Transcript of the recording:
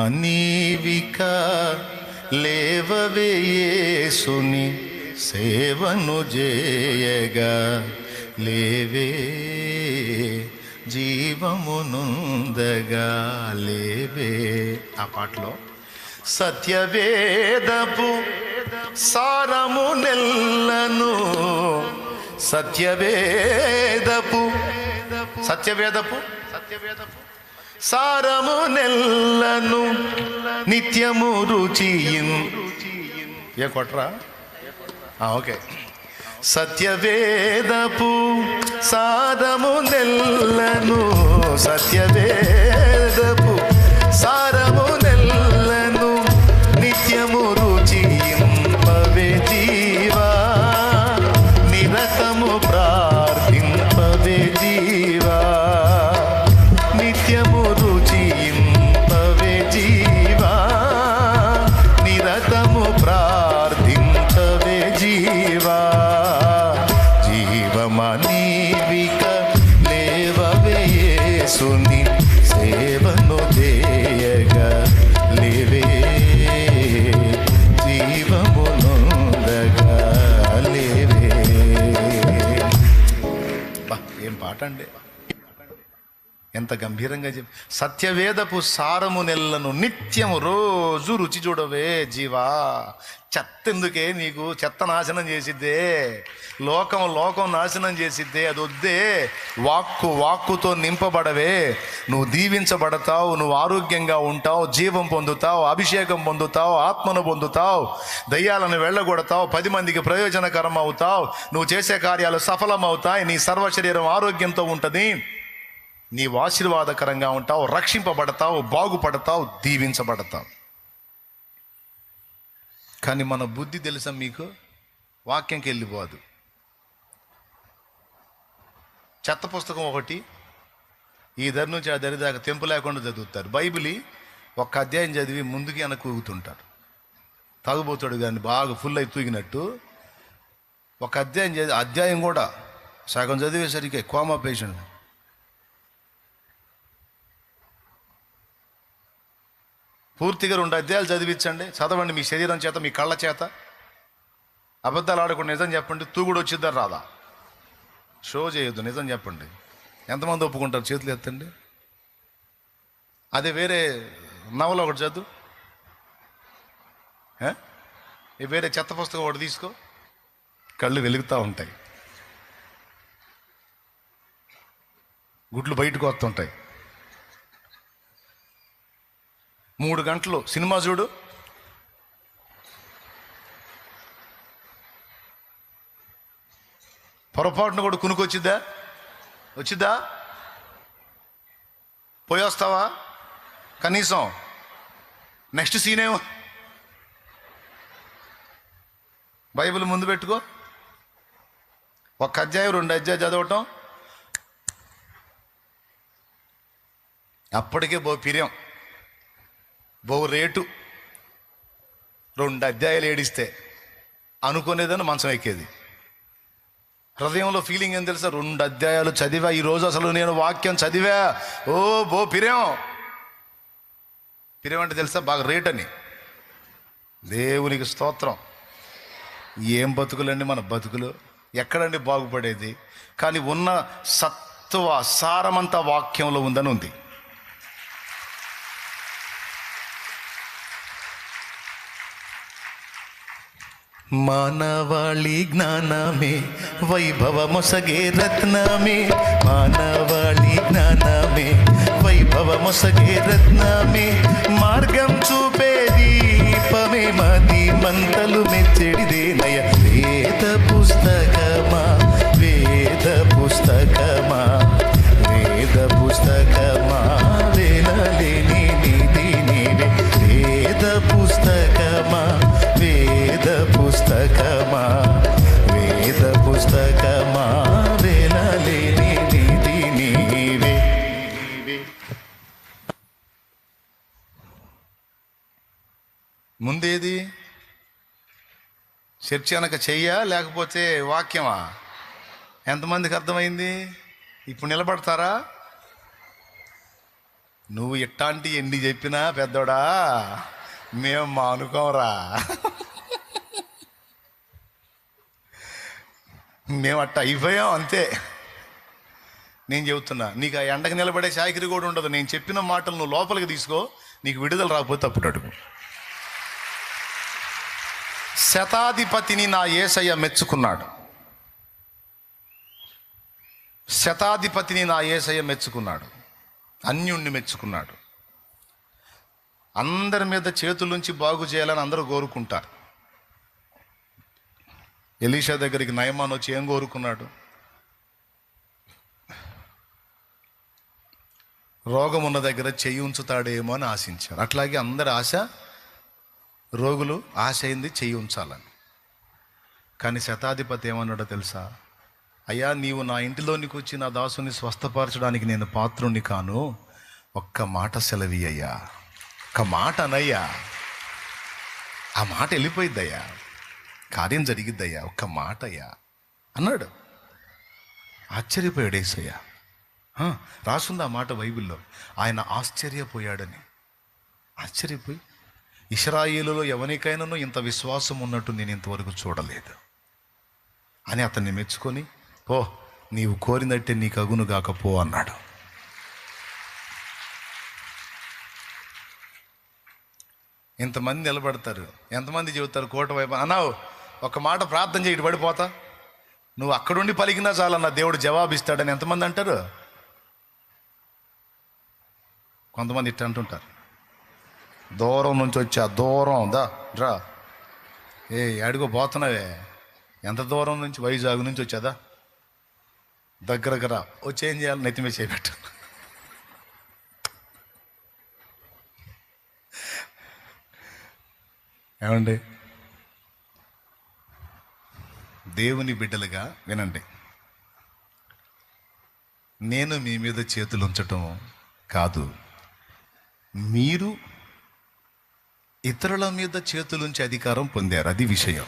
జీవమనీవిక లేవవేయేసుని సేవను జేయగా లేవే జీవమునుందగా లేవే. ఆ పాటలో సత్యవేదపు సారము నెల్లను సత్యవేదపు సత్యవేదపు సత్యవేదపు సారము నెల్లను నిత్యము రుచియిన్. ఏ కొట్రా? ఓకే. సత్యవేదపు సారము నెల్లను సత్యవేదపు జీవమనీవిక లేవవే యేసుని సేవను చేయగా లేవే. జీవమునుందగా లేవే. ఏం పాట అండి? ఎంత గంభీరంగా చెప్పి సత్యవేదపు సారము నెల్లను నిత్యము రోజు రుచి చూడవే జీవా. చెత్త ఎందుకే నీకు చెత్త నాశనం చేసిద్దే. లోకం లోకం నాశనం చేసిద్దే. అది వద్దే వాక్కు వాక్కుతో నింపబడవే. నువ్వు దీవించబడతావు నువ్వు ఆరోగ్యంగా ఉంటావు జీవం పొందుతావు అభిషేకం పొందుతావు ఆత్మను పొందుతావు దయ్యాలను వెళ్ళగొడతావు పది మందికి ప్రయోజనకరం అవుతావు నువ్వు చేసే కార్యాలు సఫలమవుతాయి నీ సర్వ శరీరం ఆరోగ్యంతో ఉంటుంది. నీవు ఆశీర్వాదకరంగా ఉంటావు రక్షింపబడతావు బాగుపడతావు దీవించబడతావు. కానీ మన బుద్ధి తెలుసా మీకు? వాక్యంకి వెళ్ళిపోదు. చెత్త పుస్తకం ఒకటి ఈ దరి నుంచి ఆ దరి దాకా తెంపు లేకుండా చదువుతారు. బైబిలి ఒక అధ్యాయం చదివి ముందుకి వెనక్కి ఊగుతుంటారు తాగుబోతాడు కానీ బాగా ఫుల్ అయి తూగినట్టు. ఒక అధ్యాయం చదివి అధ్యాయం కూడా సగం చదివేసరికి కోమా పేషెంట్ పూర్తిగా రెండు అధ్యాయాలు చదివించండి. చదవండి మీ శరీరం చేత మీ కళ్ళ చేత. అబద్ధాలు ఆడకుండా నిజం చెప్పండి. తూగుడు వచ్చిద్దా రాదా? షో చేయొద్దు నిజం చెప్పండి. ఎంతమంది ఒప్పుకుంటారు చేతులు ఎత్తండి? అదే వేరే నవల ఒకటి చదువు. వేరే చెత్త పుస్తకం ఒకటి తీసుకో. కళ్ళు వెలుగుతూ ఉంటాయి. గుడ్లు బయటకు వస్తుంటాయి. మూడు గంటలు. సినిమా చూడు. పొరపాటున కూడా కొనుక్కొచ్చిద్దా వచ్చిద్దా? పోయి వస్తావా కనీసం నెక్స్ట్ సీన్ ఏమో. బైబిల్ ముందు పెట్టుకో. ఒక అధ్యాయం రెండు అధ్యాయం చదవటం. అప్పటికే బో పిర్యం. బహు రేటు. రెండు అధ్యాయాలు ఏడిస్తే అనుకునేదని మంచం ఎక్కేది. హృదయంలో ఫీలింగ్ ఏం తెలుసా? రెండు అధ్యాయాలు చదివా. ఈరోజు అసలు నేను వాక్యం చదివా. ఓ బో పిరేం. పిరేం అంటే తెలుసా? బాగా రేట్ అని. దేవునికి స్తోత్రం. ఏం బతుకులండి మన బతుకులు? ఎక్కడండి బాగుపడేది? కానీ ఉన్న సత్వ సారమంతా వాక్యంలో ఉందని ఉంది. మానవాళి జ్ఞానమే వైభవమొసగే రత్నమే. మానవాళి జ్ఞానమే వైభవమొసగే రత్నమే. మార్గం చూపే దీపమే మది మంతలు మెచ్చడిదేనయ చర్చ అనక చెయ్యా లేకపోతే వాక్యమా? ఎంతమందికి అర్థమైంది? ఇప్పుడు నిలబడతారా? నువ్వు ఇట్లాంటి ఎన్ని చెప్పినా పెద్దోడా మేము మానుకోంరా. మేము అట్ట అయిపోయాం అంతే. నేను చెబుతున్నా నీకు ఆ ఎండకు నిలబడే చాకిరి కూడా ఉండదు. నేను చెప్పిన మాటలు నువ్వు లోపలికి తీసుకో నీకు విడుదల రాకపోతే అప్పుడు అడుగు. శతాధిపతిని నా ఏసయ్య మెచ్చుకున్నాడు. శతాధిపతిని నా ఏసయ్య మెచ్చుకున్నాడు. అన్యుణ్ణి మెచ్చుకున్నాడు. అందరి మీద చేతులుంచి బాగు చేయాలని అందరూ కోరుకుంటారు. ఎలీషా దగ్గరికి నయమాన్ వచ్చి ఏం కోరుకున్నాడు? రోగం ఉన్న దగ్గర చెయ్యి ఉంచుతాడేమో అని ఆశించారు. అట్లాగే అందరి ఆశ రోగులు ఆశ అయింది చెయ్యి ఉంచాలని. కానీ శతాధిపతి ఏమన్నాడో తెలుసా? అయ్యా నీవు నా ఇంటిలోనికి వచ్చి నా దాసుని స్వస్థపరచడానికి నేను పాత్రుణ్ణి కాను. ఒక్క మాట సెలవి అయ్యా ఒక్క మాట అనయ్యా. ఆ మాట వెళ్ళిపోయిద్దయ్యా. కార్యం జరిగిద్దయ్యా. ఒక్క మాట అయ్యా అన్నాడు. ఆశ్చర్యపోయాడు ఏసయ్యా. రాసుంది ఆ మాట బైబిల్లో. ఆయన ఆశ్చర్యపోయాడని. ఆశ్చర్యపోయి ఇస్రాయిలులో ఎవరికైనాను ఇంత విశ్వాసం ఉన్నట్టు నేను ఇంతవరకు చూడలేదు. అని అతన్ని మెచ్చుకొని ఓ నీవు కోరినట్టే నీకు అగును కాకపో అన్నాడు. ఇంతమంది నిలబడతారు. ఎంతమంది చెబుతారు కోట వైపు? అన్నావు ఒక మాట ప్రార్థన చేయి పడిపోతా. నువ్వు అక్కడుండి పలికినా చాలన్న దేవుడు జవాబిస్తాడని ఎంతమంది అంటారు? కొంతమంది ఇట్ట అంటుంటారు. దూరం నుంచి వచ్చా దూరం దా రా. ఏ అడుగు పోతున్నావే. ఎంత దూరం నుంచి? వైజాగ్ నుంచి వచ్చాదా? దగ్గరకు రా. వచ్చి ఏం చేయాలి నెత్తిమే చేయబెట్టు ఏమండి? దేవుని బిడ్డలుగా వినండి. నేను మీ మీద చేతులు ఉంచటం కాదు. మీరు ఇతరుల మీద చేతులుంచి అధికారం పొందారు. అది విషయం.